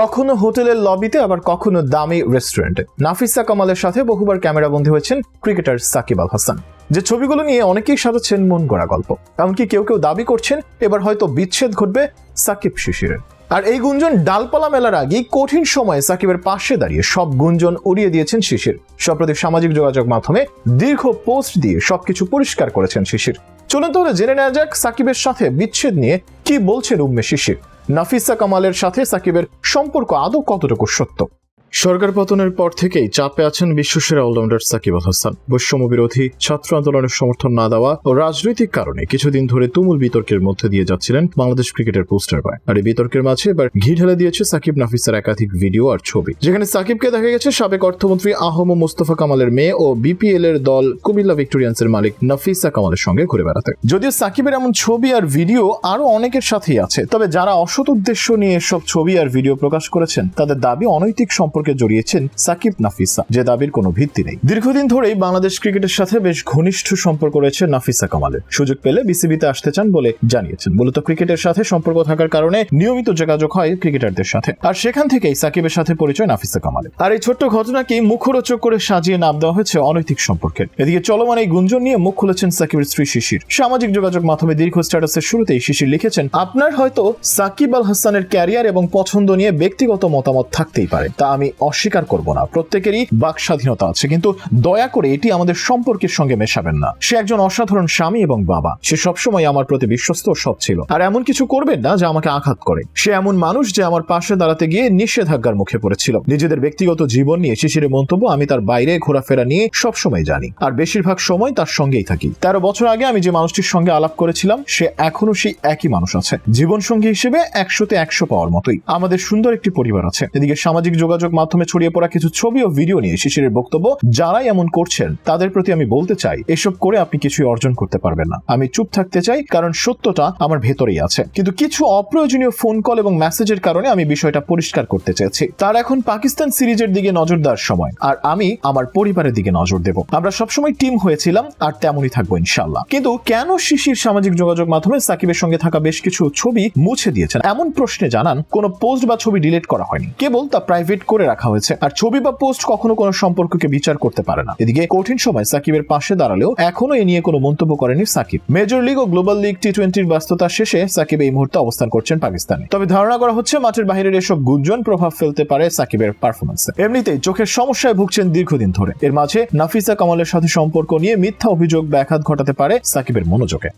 কখনো হোটেলের লবিতে, আবার কখনো দামি রেস্টুরেন্টে। নাফিসা কামালের সাথে বহুবার ক্যামেরা বন্দী হয়েছেন ক্রিকেটার সাকিব আল হাসান। যে ছবিগুলো নিয়ে অনেকেই সাজাচ্ছেন মন গড়া গল্প, এমনকি কেউ কেউ দাবি করছেন, এবার হয়তো বিচ্ছেদ ঘটবে সাকিব শিশিরের। আর এই গুঞ্জন ডালপালা মেলার আগে কঠিন সময়ে সাকিবের পাশে দাঁড়িয়ে সব গুঞ্জন উড়িয়ে দিয়েছেন শিশির। সম্প্রতি সামাজিক যোগাযোগ মাধ্যমে দীর্ঘ পোস্ট দিয়ে সবকিছু পরিষ্কার করেছেন শিশির। চলুন তাহলে জেনে নেওয়া যাক সাকিবের সাথে বিচ্ছেদ নিয়ে কি বলছেন উম্মে শিশির। নাফিসা কামালের সাথে সাকিবের সম্পর্ক আদৌ কতটুকু সত্য? সরকার পতনের পর থেকেই চাপে আছেন বিশ্বসেরা অলরাউন্ডার সাকিব আল হাসান। বৈষম্য বিরোধী ছাত্র আন্দোলনের সমর্থন না দেওয়া ও রাজনৈতিক কারণে কিছুদিন ধরে তুমুল বিতর্কের মধ্যে দিয়ে যাচ্ছিলেন বাংলাদেশ ক্রিকেটের পোস্টার বয়। আর এই বিতর্কের মাঝে এবার ঘি ঢেলে দিয়েছে সাকিব নাফিসার একাধিক ভিডিও আর ছবি। যেখানে সাকিবকে দেখা গেছে সাবেক অর্থমন্ত্রী আহম মোস্তফা কামালের মেয়ে ও বিপিএল এর দল কুমিল্লা ভিক্টোরিয়ান্সের মালিক নাফিসা কামালের সঙ্গে ঘুরে বেড়াতে। যদিও সাকিবের এমন ছবি আর ভিডিও আরও অনেকের সাথেই আছে, তবে যারা অসৎ উদ্দেশ্য নিয়ে এসব ছবি আর ভিডিও প্রকাশ করেছেন, তাদের দাবি অনৈতিক সম্পর্কে জড়িয়েছেন সাকিব নাফিসা, যে দাবির কোনো ভিত্তি নেই। দীর্ঘদিন ধরেই বাংলাদেশ ক্রিকেটের সাথে বেশ ঘনিষ্ঠ সম্পর্ক রয়েছে নাফিসা কামালের। সুযোগ পেলে বিসিবিতে আসতে চান বলে জানিয়েছেন। মূলত ক্রিকেটের সাথে সম্পর্ক থাকার কারণে নিয়মিত যোগাযোগ হয় ক্রিকেটারদের সাথে। আর সেখান থেকেই সাকিবের সাথে পরিচয় নাফিসা কামালের। আর এই ছোট্ট ঘটনাকে মুখরোচক করে সাজিয়ে নাম দেওয়া হয়েছে অনৈতিক সম্পর্কের। এদিকে চলমান এই গুঞ্জন নিয়ে মুখ খুলেছেন সাকিবের স্ত্রী শিশির। সামাজিক যোগাযোগ মাধ্যমে দীর্ঘ স্ট্যাটাসের শুরুতেই শিশির লিখেছেন, আপনার হয়তো সাকিব আল হাসানের ক্যারিয়ার এবং পছন্দ নিয়ে ব্যক্তিগত মতামত থাকতেই পারে। তা আমি অস্বীকার করব না। প্রত্যেকেরই বাক স্বাধীনতা আছে, কিন্তু দয়া করে এটি আমাদের সম্পর্কের সঙ্গে মেশাবেন না। সে একজন অসাধারণ স্বামী এবং বাবা। সে সবসময় আমার প্রতি বিশ্বস্ত সৎ ছিল। আর এমন কিছু করবেন না যা আমাকে আঘাত করে। সে এমন মানুষ যে আমার পাশে দাঁড়াতে গিয়ে নিষেধাজ্ঞার মুখে পড়েছিল। নিজেদের ব্যক্তিগত জীবন নিয়ে শিশিরের মন্তব্য আমি তার বাইরে ঘোরাফেরা নিয়ে সবসময় জানি। আর বেশিরভাগ সময় তার সঙ্গেই থাকি। তেরো বছর আগে আমি যে মানুষটির সঙ্গে আলাপ করেছিলাম, সে এখনও সেই একই মানুষ আছে। জীবন সঙ্গী হিসেবে একশোতে একশো পাওয়ার মতোই। আমাদের সুন্দর একটি পরিবার আছে। এদিকে সামাজিক যোগাযোগ মাধ্যমে ছড়িয়ে পড়া কিছু ছবি ও ভিডিও নিয়ে শিশিরের বক্তব্য যারাই এমন করছেন, তাদের প্রতি আমি বলতে চাই, এসব করে আপনি কিছুই অর্জন করতে পারবেন না। আমি চুপ থাকতে চাই, কারণ সত্যটা আমার ভেতরেই আছে। কিন্তু কিছু অপ্রয়োজনীয় ফোন কল এবং মেসেজের কারণে আমি বিষয়টা পরিষ্কার করতে চেয়েছি। তার এখন পাকিস্তান সিরিজের দিকে নজর দেওয়ার সময়, আর আমি আমার পরিবারের দিকে নজর দেব। আমরা সবসময় টিম হয়েছিলাম, আর তেমনই থাকব ইনশাল্লাহ কিন্তু কেন শিশির সামাজিক যোগাযোগ মাধ্যমে সাকিবের সঙ্গে থাকা বেশ কিছু ছবি মুছে দিয়েছেন? এমন প্রশ্নে জানান, কোনো পোস্ট বা ছবি ডিলিট করা হয়নি। কেবল তা প্রাইভেট করে রাখা হয়েছে। আর ছবি বা পোস্ট কখনো কোনো সম্পর্ককে বিচার করতে পারে না। এদিকে কঠিন সময় সাকিবের পাশে দাঁড়ালেও এখনও এ নিয়ে কোনো মন্তব্য করেনি সাকিব। মেজর লিগ ও গ্লোবাল লিগ টি টোয়েন্টির ব্যস্ততা শেষে সাকিব এই মুহূর্তে অবস্থান করছেন পাকিস্তানে। তবে ধারণা করা হচ্ছে মাঠের বাইরের এসব গুঞ্জন প্রভাব ফেলতে পারে সাকিবের পারফরমেন্সে এমনিতেই চোখের সমস্যায় ভুগছেন দীর্ঘদিন ধরে। এর মাঝে নাফিসা কামালের সাথে সম্পর্ক নিয়ে মিথ্যা অভিযোগ ব্যাঘাত ঘটাতে পারে সাকিবের মনোযোগে।